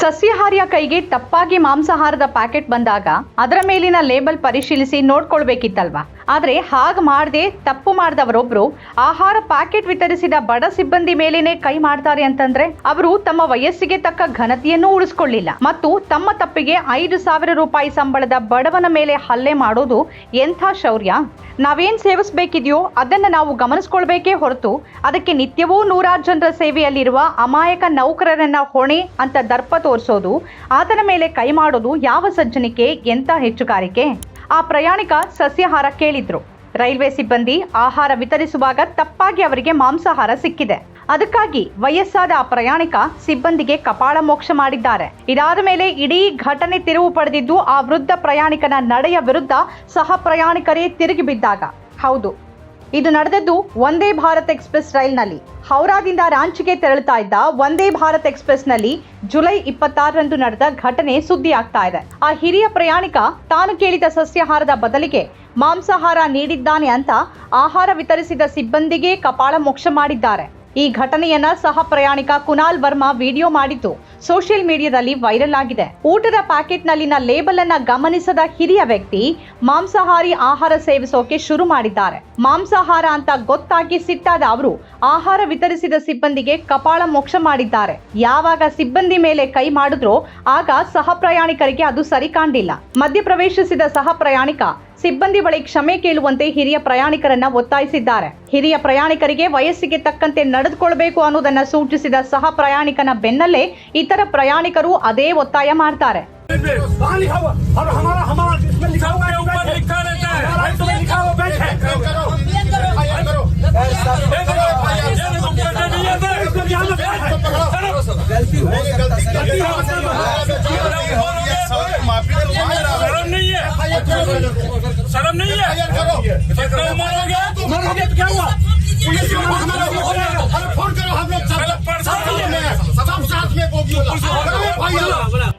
ಸಸ್ಯಾಹಾರಿಯ ಕೈಗೆ ತಪ್ಪಾಗಿ ಮಾಂಸಾಹಾರದ ಪ್ಯಾಕೆಟ್ ಬಂದಾಗ ಅದರ ಮೇಲಿನ ಲೇಬಲ್ ಪರಿಶೀಲಿಸಿ ನೋಡ್ಕೊಳ್ಬೇಕಿತ್ತಲ್ವಾ? ಆದರೆ ಹಾಗೆ ಮಾಡದೆ ತಪ್ಪು ಮಾಡಿದವರೊಬ್ರು ಆಹಾರ ಪ್ಯಾಕೆಟ್ ವಿತರಿಸಿದ ಬಡ ಸಿಬ್ಬಂದಿ ಮೇಲೇನೆ ಕೈ ಮಾಡ್ತಾರೆ ಅಂತಂದ್ರೆ ಅವರು ತಮ್ಮ ವಯಸ್ಸಿಗೆ ತಕ್ಕ ಘನತೆಯನ್ನು ಉಳಿಸ್ಕೊಳ್ಳಿಲ್ಲ. ಮತ್ತು ತಮ್ಮ ತಪ್ಪಿಗೆ ಐದು ಸಾವಿರ ರೂಪಾಯಿ ಸಂಬಳದ ಬಡವನ ಮೇಲೆ ಹಲ್ಲೆ ಮಾಡೋದು ಎಂಥ ಶೌರ್ಯ? ನಾವೇನ್ ಸೇವಿಸಬೇಕಿದೆಯೋ ಅದನ್ನ ನಾವು ಗಮನಿಸ್ಕೊಳ್ಬೇಕೇ ಹೊರತು ಅದಕ್ಕೆ ನಿತ್ಯವೂ ನೂರಾರು ಜನರ ಸೇವೆಯಲ್ಲಿರುವ ಅಮಾಯಕ ನೌಕರರನ್ನ ಹೊಣೆ ಅಂತ ದರ್ಪ ತೋರಿಸೋದು, ಆತನ ಮೇಲೆ ಕೈ ಮಾಡೋದು ಯಾವ ಸಜ್ಜನಿಕೆ ಎಂಥ ಹೆಚ್ಚುಗಾರಿಕೆ? ಆ ಪ್ರಯಾಣಿಕ ಸಸ್ಯಾಹಾರ ಕೇಳಿದ್ರು. ರೈಲ್ವೆ ಸಿಬ್ಬಂದಿ ಆಹಾರ ವಿತರಿಸುವಾಗ ತಪ್ಪಾಗಿ ಅವರಿಗೆ ಮಾಂಸಾಹಾರ ಸಿಕ್ಕಿದೆ. ಅದಕ್ಕಾಗಿ ವಯಸ್ಸಾದ ಆ ಪ್ರಯಾಣಿಕ ಸಿಬ್ಬಂದಿಗೆ ಕಪಾಳ ಮೋಕ್ಷ ಮಾಡಿದ್ದಾರೆ. ಇದಾದ ಮೇಲೆ ಇಡೀ ಘಟನೆ ತಿರುವು ಪಡೆದಿದ್ದು ಆ ವೃದ್ಧ ಪ್ರಯಾಣಿಕನ ನಡೆಯ ವಿರುದ್ಧ ಸಹ ಪ್ರಯಾಣಿಕರೇ ತಿರುಗಿ ಬಿದ್ದಾಗ. ಹೌದು ಇದು ನಡೆದದ್ದು ವಂದೇ ಭಾರತ್ ಎಕ್ಸ್ಪ್ರೆಸ್ ರೈಲ್ನಲ್ಲಿ. ಹೌರಾದಿಂದ ರಾಂಚಿಗೆ ತೆರಳುತ್ತಾ ಇದ್ದ ವಂದೇ ಭಾರತ್ ಎಕ್ಸ್ಪ್ರೆಸ್ನಲ್ಲಿ ಜುಲೈ ಇಪ್ಪತ್ತಾರರಂದು ನಡೆದ ಘಟನೆ ಸುದ್ದಿ ಆಗ್ತಾ ಇದೆ. ಆ ಹಿರಿಯ ಪ್ರಯಾಣಿಕ ತಾನು ಕೇಳಿದ ಸಸ್ಯಾಹಾರದ ಬದಲಿಗೆ ಮಾಂಸಾಹಾರ ನೀಡಿದ್ದಾನೆ ಅಂತ ಆಹಾರ ವಿತರಿಸಿದ ಸಿಬ್ಬಂದಿಗೆ ಕಪಾಳ ಮೋಕ್ಷ ಮಾಡಿದ್ದಾರೆ. ಈ ಘಟನೆಯನ್ನ ಸಹ ಪ್ರಯಾಣಿಕ ಕುನಾಲ್ ವರ್ಮಾ ವಿಡಿಯೋ ಮಾಡಿದ್ದು ಸೋಷಿಯಲ್ ಮೀಡಿಯಾದಲ್ಲಿ ವೈರಲ್ ಆಗಿದೆ. ಊಟದ ಪ್ಯಾಕೆಟ್ನಲ್ಲಿನ ಲೇಬಲ್ ಅನ್ನ ಗಮನಿಸದ ಹಿರಿಯ ವ್ಯಕ್ತಿ ಮಾಂಸಾಹಾರಿ ಆಹಾರ ಸೇವಿಸೋಕೆ ಶುರು ಮಾಡಿದ್ದಾರೆ. ಮಾಂಸಾಹಾರ ಅಂತ ಗೊತ್ತಾಗಿ ಸಿಟ್ಟಾದ ಅವರು ಆಹಾರ ವಿತರಿಸಿದ ಸಿಬ್ಬಂದಿಗೆ ಕಪಾಳ ಮೋಕ್ಷ ಮಾಡಿದ್ದಾರೆ. ಯಾವಾಗ ಸಿಬ್ಬಂದಿ ಮೇಲೆ ಕೈ ಮಾಡಿದ್ರೋ ಆಗ ಸಹ ಪ್ರಯಾಣಿಕರಿಗೆ ಅದು ಸರಿ ಕಾಣಿಲ್ಲ ಮಧ್ಯಪ್ರವೇಶಿಸಿದ ಸಹ ಪ್ರಯಾಣಿಕ ಸಿಬ್ಬಂದಿ ಬಳಿ ಕ್ಷಮೆ ಕೇಳುವಂತೆ ಹಿರಿಯ ಪ್ರಯಾಣಿಕರನ್ನ ಒತ್ತಾಯಿಸಿದ್ದಾರೆ. ಹಿರಿಯ ಪ್ರಯಾಣಿಕರಿಗೆ ವಯಸ್ಸಿಗೆ ತಕ್ಕಂತೆ ನಡೆದುಕೊಳ್ಬೇಕು ಅನ್ನೋದನ್ನ ಸೂಚಿಸಿದ ಸಹ ಪ್ರಯಾಣಿಕನ ಬೆನ್ನಲ್ಲೇ ಇತರ ಪ್ರಯಾಣಿಕರು ಅದೇ ಒತ್ತಾಯ ಮಾಡ್ತಾರೆ. शर्म नहीं है? मरोगे? मरोगे तो क्या हुआ पुलिस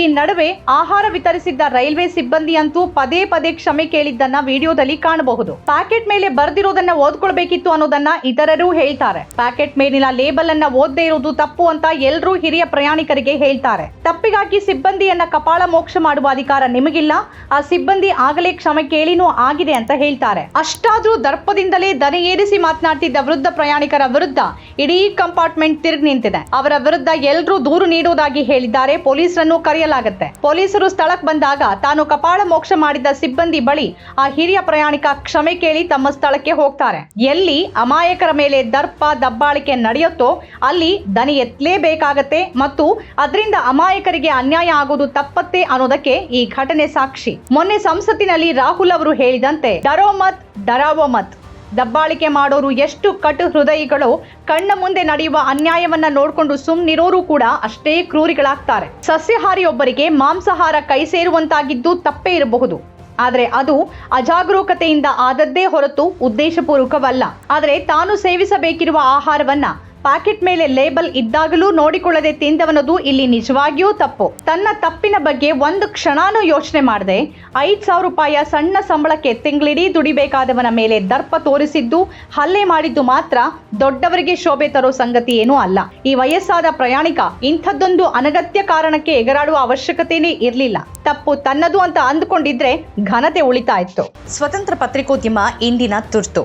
ಈ ನಡುವೆ ಆಹಾರ ವಿತರಿಸಿದ್ದ ರೈಲ್ವೆ ಸಿಬ್ಬಂದಿ ಅಂತೂ ಪದೇ ಪದೇ ಕ್ಷಮೆ ಕೇಳಿದ್ದನ್ನ ವಿಡಿಯೋದಲ್ಲಿ ಕಾಣಬಹುದು. ಪ್ಯಾಕೆಟ್ ಮೇಲೆ ಬರ್ದಿರೋದನ್ನ ಓದ್ಕೊಳ್ಬೇಕಿತ್ತು ಅನ್ನೋದನ್ನ ಇತರರು ಹೇಳ್ತಾರೆ. ಪ್ಯಾಕೆಟ್ ಮೇಲಿನ ಲೇಬಲ್ ಅನ್ನ ಓದದೇ ಇರೋದು ತಪ್ಪು ಅಂತ ಎಲ್ಲರೂ ಹಿರಿಯ ಪ್ರಯಾಣಿಕರಿಗೆ ಹೇಳ್ತಾರೆ. ತಪ್ಪಿಗಾಗಿ ಸಿಬ್ಬಂದಿಯನ್ನ ಕಪಾಳ ಮೋಕ್ಷ ಮಾಡುವ ಅಧಿಕಾರ ನಿಮಗಿಲ್ಲ. ಆ ಸಿಬ್ಬಂದಿ ಆಗಲೇ ಕ್ಷಮೆ ಕೇಳಿನೂ ಆಗಿದೆ ಅಂತ ಹೇಳ್ತಾರೆ. ಅಷ್ಟಾದ್ರೂ ದರ್ಪದಿಂದಲೇ ದನಿ ಏರಿಸಿ ಮಾತನಾಡ್ತಿದ್ದ ವೃದ್ಧ ಪ್ರಯಾಣಿಕರ ವಿರುದ್ಧ ಇಡೀ ಕಂಪಾರ್ಟ್ಮೆಂಟ್ ತಿರುಗಿ ನಿಂತಿದೆ. ಅವರ ವಿರುದ್ಧ ಎಲ್ಲರೂ ದೂರು ನೀಡುವುದಾಗಿ ಹೇಳಿದ್ದಾರೆ. ಪೊಲೀಸರನ್ನು ಕರೆಯಲಾಗುತ್ತೆ. ಪೊಲೀಸರು ಸ್ಥಳಕ್ಕೆ ಬಂದಾಗ ತಾನು ಕಪಾಳ ಮೋಕ್ಷ ಮಾಡಿದ ಸಿಬ್ಬಂದಿ ಬಳಿ ಆ ಹಿರಿಯ ಪ್ರಯಾಣಿಕ ಕ್ಷಮೆ ಕೇಳಿ ತಮ್ಮ ಸ್ಥಳಕ್ಕೆ ಹೋಗ್ತಾರೆ. ಎಲ್ಲಿ ಅಮಾಯಕರ ಮೇಲೆ ದರ್ಪ, ದಬ್ಬಾಳಿಕೆ ನಡೆಯುತ್ತೋ ಅಲ್ಲಿ ದನಿ ಎತ್ತಲೇಬೇಕಾಗತ್ತೆ ಮತ್ತು ಅದರಿಂದ ಅಮಾಯಕರಿಗೆ ಅನ್ಯಾಯ ಆಗೋದು ತಪ್ಪತ್ತೆ ಅನ್ನೋದಕ್ಕೆ ಈ ಘಟನೆ ಸಾಕ್ಷಿ. ಮೊನ್ನೆ ಸಂಸತ್ತಿನಲ್ಲಿ ರಾಹುಲ್ ಅವರು ಹೇಳಿದಂತೆ, ಡರೋ ಮತ್, ಡರಾವೋ ಮತ್. ದಬ್ಬಾಳಿಕೆ ಮಾಡೋರು ಎಷ್ಟು ಕಟು ಹೃದಯಿಗಳು, ಕಣ್ಣ ಮುಂದೆ ನಡೆಯುವ ಅನ್ಯಾಯವನ್ನ ನೋಡಿಕೊಂಡು ಸುಮ್ನಿರೋರು ಕೂಡ ಅಷ್ಟೇ ಕ್ರೂರಿಗಳಾಗ್ತಾರೆ. ಸಸ್ಯಾಹಾರಿಯೊಬ್ಬರಿಗೆ ಮಾಂಸಾಹಾರ ಕೈ ಸೇರುವಂತಾಗಿದ್ದು ತಪ್ಪೇ ಇರಬಹುದು. ಆದರೆ ಅದು ಅಜಾಗರೂಕತೆಯಿಂದ ಆದದ್ದೇ ಹೊರತು ಉದ್ದೇಶಪೂರ್ವಕವಲ್ಲ. ಆದರೆ ತಾನು ಸೇವಿಸಬೇಕಿರುವ ಆಹಾರವನ್ನ ಪ್ಯಾಕೆಟ್ ಮೇಲೆ ಲೇಬಲ್ ಇದ್ದಾಗಲೂ ನೋಡಿಕೊಳ್ಳದೆ ತಿಂದವನದು ಇಲ್ಲಿ ನಿಜವಾಗಿಯೂ ತಪ್ಪು. ತನ್ನ ತಪ್ಪಿನ ಬಗ್ಗೆ ಒಂದು ಕ್ಷಣಾನೂ ಯೋಚನೆ ಮಾಡದೆ ಐದ್ ಸಾವಿರ ರೂಪಾಯಿಯ ಸಣ್ಣ ಸಂಬಳಕ್ಕೆ ತಿಂಗಳಿಡೀ ದುಡಿಬೇಕಾದವನ ಮೇಲೆ ದರ್ಪ ತೋರಿಸಿದ್ದು, ಹಲ್ಲೆ ಮಾಡಿದ್ದು ಮಾತ್ರ ದೊಡ್ಡವರಿಗೆ ಶೋಭೆ ತರೋ ಸಂಗತಿ ಏನೂ ಅಲ್ಲ. ಈ ವಯಸ್ಸಾದ ಪ್ರಯಾಣಿಕ ಇಂಥದ್ದೊಂದು ಅನಗತ್ಯ ಕಾರಣಕ್ಕೆ ಎಗರಾಡುವ ಅವಶ್ಯಕತೆನೇ ಇರಲಿಲ್ಲ. ತಪ್ಪು ತನ್ನದು ಅಂತ ಅಂದುಕೊಂಡಿದ್ರೆ ಘನತೆ ಉಳಿತಾ ಇತ್ತು ಸ್ವತಂತ್ರ ಪತ್ರಿಕೋದ್ಯಮ ಇಂದಿನ ತುರ್ತು.